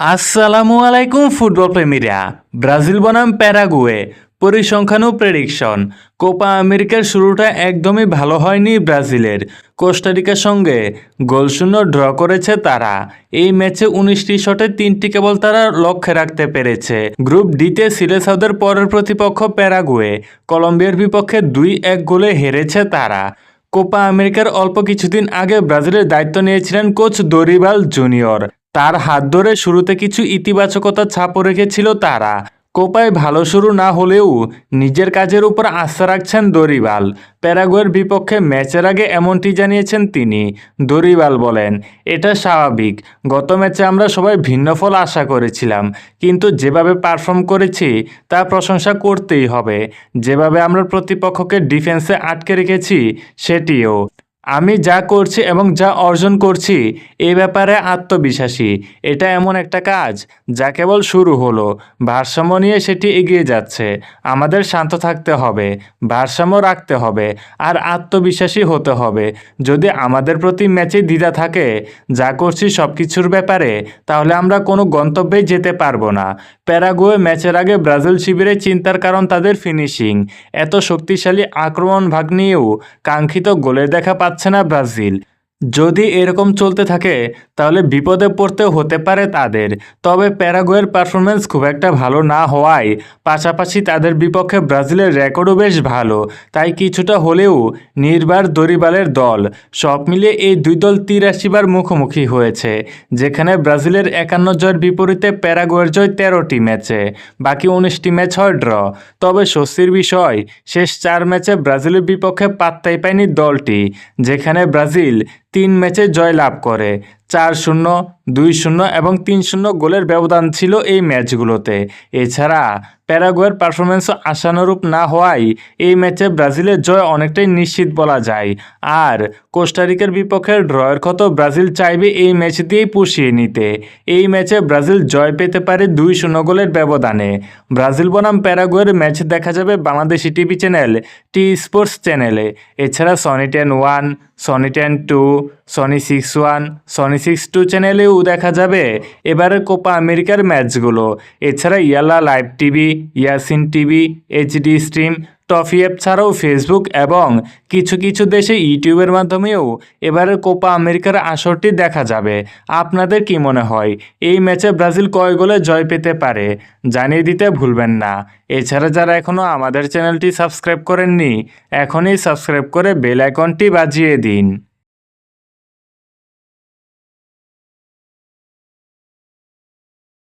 আসসালামু আলাইকুম ফুটবল প্রেমীরা। ব্রাজিল বনাম প্যারাগুয়ে। পরিসংখ্যান ও প্রেডিকশন। কোপা আমেরিকার শুরুটা একদমই ভালো হয়নি ব্রাজিলের। কোস্টারিকার সঙ্গে গোলশূন্য ড্র করেছে তারা। এই ম্যাচে উনিশটি শটে তিনটি কেবল তারা লক্ষ্যে রাখতে পেরেছে। গ্রুপ ডিতে সিলেসাউদের পরের প্রতিপক্ষ প্যারাগুয়ে। কলম্বিয়ার বিপক্ষে দুই এক গোলে হেরেছে তারা। কোপা আমেরিকার অল্প কিছুদিন আগে ব্রাজিলের দায়িত্ব নিয়েছিলেন কোচ দরিবাল জুনিয়র। তার হাত ধরে শুরুতে কিছু ইতিবাচকতা ছাপও রেখেছিল তারা। কোপায় ভালো শুরু না হলেও নিজের কাজের উপর আস্থা রাখছেন দরিবাল। প্যারাগুয়ের বিপক্ষে ম্যাচের আগে এমনটি জানিয়েছেন তিনি। দরিবাল বলেন, এটা স্বাভাবিক। গত ম্যাচে আমরা সবাই ভিন্ন ফল আশা করেছিলাম। কিন্তু যেভাবে পারফর্ম করেছি, তা প্রশংসা করতেই হবে। যেভাবে আমরা প্রতিপক্ষকে ডিফেন্সে আটকে রেখেছি, সেটিও। আমি যা করছি এবং যা অর্জন করছি, এ ব্যাপারে আত্মবিশ্বাসী। এটা এমন একটা কাজ যা কেবল শুরু হলো। ভারসাম্য নিয়ে সেটি এগিয়ে যাচ্ছে। আমাদের শান্ত থাকতে হবে, ভারসাম্য রাখতে হবে, আর আত্মবিশ্বাসী হতে হবে। যদি আমাদের প্রতি ম্যাচে দ্বিধা থাকে, যা করছি সব কিছুর ব্যাপারে, তাহলে আমরা কোনো গন্তব্যে যেতে পারব না। প্যারাগুয়ে ম্যাচের আগে ব্রাজিল শিবিরে চিন্তার কারণ তাদের ফিনিশিং। এত শক্তিশালী আক্রমণ ভাগ নিয়েও কাঙ্ক্ষিত গোলের দেখা পাচ্ছে না ব্রাজিল। যদি এরকম চলতে থাকে তাহলে বিপদে পড়তে হতে পারে তাদের। তবে প্যারাগুয়ের পারফরমেন্স খুব একটা ভালো না হওয়ায়, পাশাপাশি তাদের বিপক্ষে ব্রাজিলের রেকর্ডও বেশ ভালো। তাই কিছুটা হলেও নির্বার দরিবালের দল। সব মিলিয়ে এই দুই দল তিরাশি বার মুখোমুখি হয়েছে, যেখানে ব্রাজিলের একান্ন জয়ের বিপরীতে প্যারাগুয়ের জয় তেরোটি ম্যাচে, বাকি উনিশটি ম্যাচ হয় ড্র। তবে স্বস্তির বিষয়, শেষ চার ম্যাচে ব্রাজিলের বিপক্ষে পাত্তাই পায়নি দলটি, যেখানে ব্রাজিল তিন ম্যাচে জয় লাভ করে। চার শূন্য দুই শূন্য এবং তিন শূন্য গোলের ব্যবধান ছিল এই ম্যাচগুলোতে। এছাড়া প্যারাগুয়ের পারফরমেন্স আশানুরূপ না হওয়ায় এই ম্যাচে ব্রাজিলের জয় অনেকটাই নিশ্চিত বলা যায়। আর কোস্টারিকার বিপক্ষে ড্রয়ের ক্ষত ব্রাজিল চাইবে এই ম্যাচ দিয়েই পুষিয়ে নিতে। এই ম্যাচে ব্রাজিল জয় পেতে পারে দুই শূন্য গোলের ব্যবধানে। ব্রাজিল বনাম প্যারাগুয়ের ম্যাচ দেখা যাবে Bangladeshi TV channel, T sports চ্যানেলে। এছাড়া Sony ten one, Sony ten two, Sony six one, Sony six two চ্যানেলেও দেখা যাবে। এবারের কোপা আমেরিকার ম্যাচগুলো। এছাড়া Yalla live TV, Yasin TV, HD stream, Toffee app ছাড়াও ফেসবুক এবং কিছু কিছু দেশে ইউটিউবের মাধ্যমেও এবারের কোপা আমেরিকার আসরটি দেখা যাবে। আপনাদের কি মনে হয়, এই ম্যাচে ব্রাজিল কয় গোলে জয় পেতে পারে? জানিয়ে দিতে ভুলবেন না। এছাড়া যারা এখনও আমাদের চ্যানেলটি সাবস্ক্রাইব করেননি, এখনই সাবস্ক্রাইব করে বেল আইকনটি বাজিয়ে দিন।